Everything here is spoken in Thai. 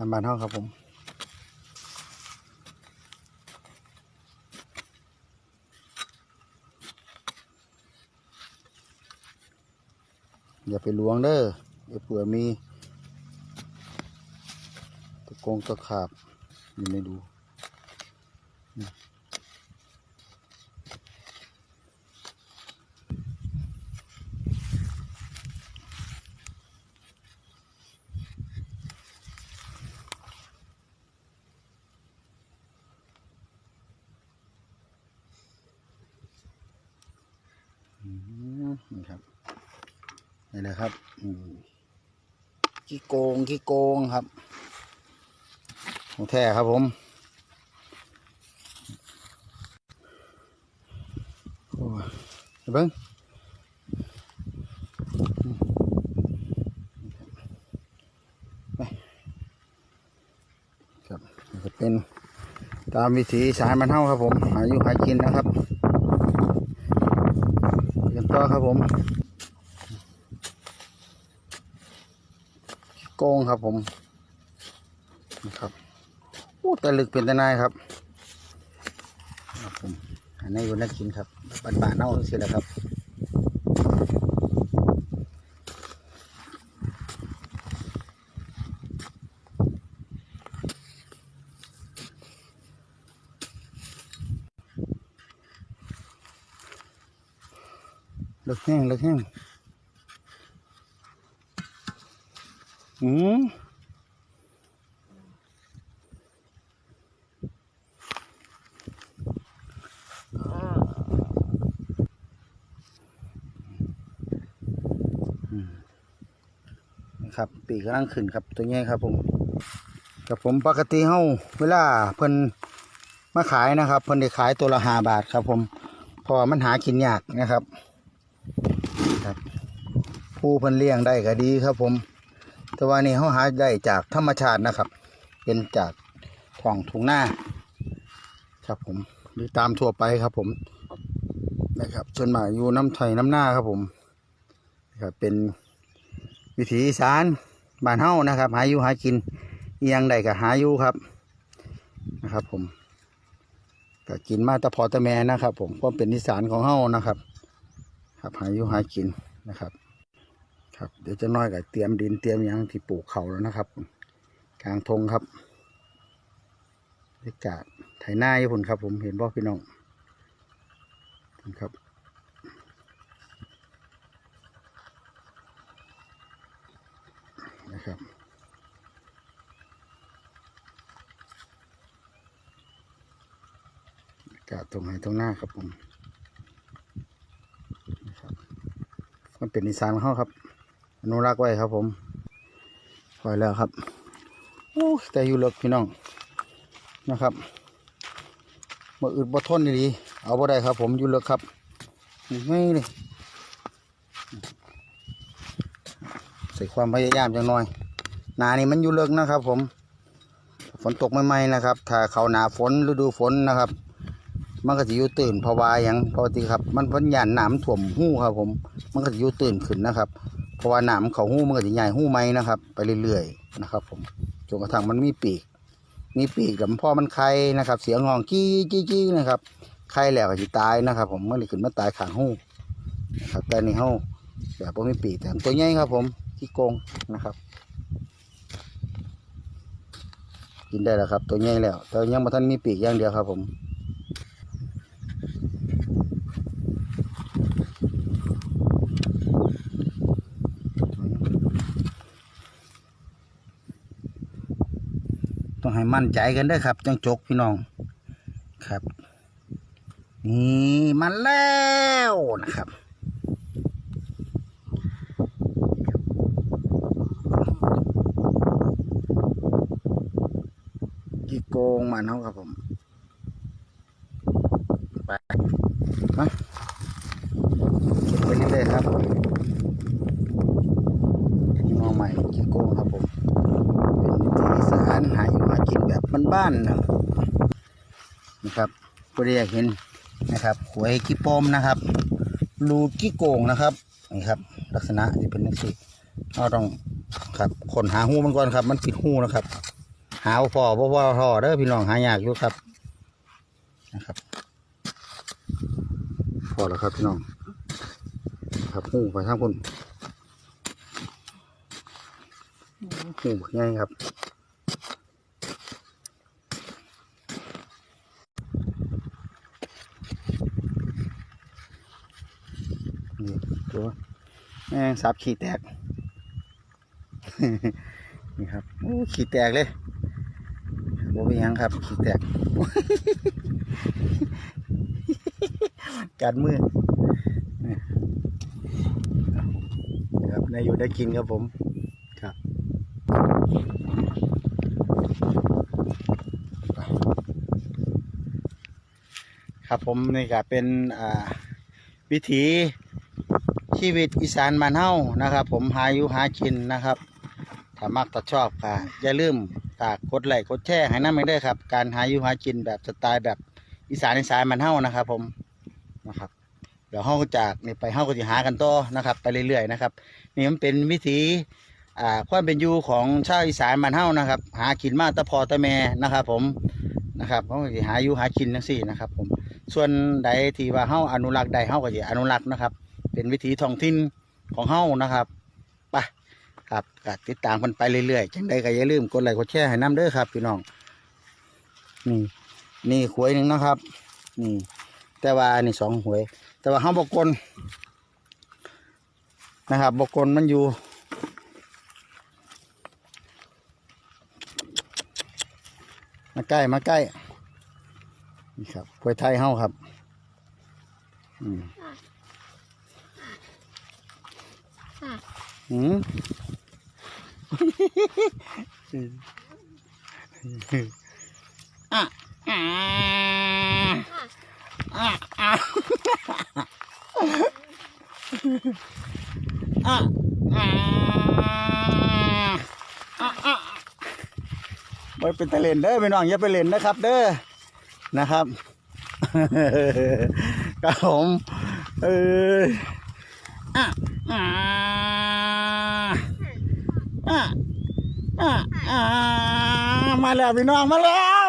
อันบานห้องครับผมอย่าไปลวงเด้อเดี๋ยวเผื่อมีตะกงตะขาบอยู่ในดู นี่ครับนี่เลยครับขี้โกงขี้โกงครับของแท้ครับผมโอ้ยเบิ้งไปครับนี่ก็เป็นตามวิถีสายมันเท่าครับผม หาอยู่หากินนะครับ เรียบร้อยครับผมโกงครับผมนะครับโอ้แต่ลึกเป็นแต่นายครับครับผมอันนี้อยู่นักกินครับบ้านบ่านๆเน่าสิแหละครับ ลิกแห้งเลิกแห้งอืมครับปีกกำลังขึ้นครับตัวนี้ครับผมกับผมปกติเฮาเวลาเพิ่นมาขายนะครับ เพิ่นได้ขายตัวละห้าบาทครับ ผมเพราะมันหากินยากนะครับ ผู้เพันเลี้ยงได้ก็ดีครับผม แต่ว่านี่เขาหาได้จากธรรมชาตินะครับ เป็นจากท้องทุ่งนาครับผมหรือตามทั่วไปครับผมนะครับส่วนมากอยู่น้ำไทยน้ำหน้าครับผมครับเป็นวิถีอีสารบ้านเฮ้านะครับ หาอยู่หากินเอียงใดก็หาอยู่ครับนะครับ ผมก็กินมาแตะพอแตะแม่นะครับ ผมก็เป็นอีสานของเฮ้านะครับ ครับหาอยู่หากินนะครับ ครับเดี๋ยวจะน้อยกับเตรียมดินเตรียมหยังที่ปลูกเขาแล้วนะครับ กลางทงครับบรรยากาศไถนาอยู่พุ่นครับ ผมเห็นบ่พี่น้องครับนะครับบรรยากาศตรงไหนตรงหน้าครับผมมันเป็นนิสานของเขาครับ นุรักษ์ไว้ครับผมปล่อยแล้วครับโอ้แต่อยู่เลิกพี่น้องนะครับมาอึดบ่ทนดีๆเอาบ่ได้ครับ ผมอยู่เลิกครับไม่เลยใส่ความพยายามจังหน่อยหนานี่มันอยู่เลิกนะครับ ผม ฝนตกใหม่ๆนะครับ ถ้าเขาหนาฝนฤดูฝนนะครับมันก็จะอยู่ตื่นเพราะว่าอย่างปกติครับ มันพ้นยานน้ำถ่วมหู้ครับผม มันก็จะอยู่ตื่นขึ้นนะครับ เพราะว่าน้ำเขาหู้มันก็จะใหญ่หู้ไหมนะครับ ไปเรื่อยๆนะครับ ผมจนกระทั่งมันมีปีก มีปีกแล้วพอมันไข่นะครับ เสียงห้องกี้กี้กี้นะครับไข่แล้วก็จะตายนะครับ ผมมันเลยขึ้นมาตายขางหู้นะครับแต่ในหู้แบบว่ามีปีกแต่ตัวใหญ่ครับ ผมที่โกงนะครับ กินได้แล้วครับ ตัวใหญ่แล้วแต่ยังมาท่านมีปีกอย่างเดียวครับ ผม ต้องให้มั่นใจกันเด้วยครับ จังจกพี่น้องครับ นี่มันแล้วนะครับกี่โกงมันเขาครับผมไปมาเก็บไปเรื่อยๆครับมองใหม่กี่โกงครับผม เป็นวิถีอีสานหาอยู่หากินแบบบ้านๆนะครับนะครับก็ได้อยากเห็นนะครับหวยกี่โปมนะครับรูกี่โกงนะครับนี่ครับ ลักษณะที่เป็นนักสิเราต้องครับคนหาหูมันก่อนครับ มันปิดหูนะครับ หาบ่พ่อพ่อท่อเด้อพี่น้องหายากอยู่ครับนะครับพอแล้วครับพี่น้อง ครับหูไปทางคุณหูง่ายครับ นี่ตัว แม่งสับขี้แตก นี่ครับโอ้ขี้แตกเลยบ่เป็นหยังครับ ขี้แตกกัดมือนี่ครับได้อยู่ได้กินครับผมครับครับผมนี่ก็เป็นอ่าวิถี ชีวิตอีสานบ้านเฮานะครับ ผมหาอยู่หากินนะครับถ้ามักถ้าชอบก็อย่าลืมฝากกดไลค์กดแชร์ให้น้ำมันด้ครับ การหาอยู่หากินแบบสไตล์แบบอีสานอีสานบ้านเฮานะครับ ผมนะครับเดี๋ยวเฮาจากนี่ไปเฮาก็จะหากันต่อนะครับ ไปเรื่อยๆนะครับนี่มันเป็นวิถีอ่าความเป็นอยู่ของชาวอีสานบ้านเฮานะครับ หากินมาตะพอตะแม่นะครับ ผมนะครับเขาจะหาอยู่หากินทั้งสี่นะครับ ผมส่วนใดที่ว่าเฮาอนุรักษ์ใดเฮาก็จะอนุรักษ์นะครับ เป็นวิถีท้องถิ่นของเฮานะครับไปครับก็ติดตามกันไปเรื่อยๆจังใดก็อย่าลืมกดไลค์กดแชร์ให้น้ำเด้อครับพี่น้องนี่นี่หวยหนึ่งนะครับนี่แต่ว่านี่สองหวย แต่ว่าเฮาบกลนะครับบกลมันอยู่มาใกล้มาใกล้นี่ครับกล้วยไทยเฮาครับ อืม ค่ะอืมอะอะอะอะอะอะอะไปเป็นตะเลนเด้อไปน้องอย่าไปเล่นนะครับ เด้อนะครับกระผมเออ อะอะอะอะมาแล้วพี่น้องมาแล้ว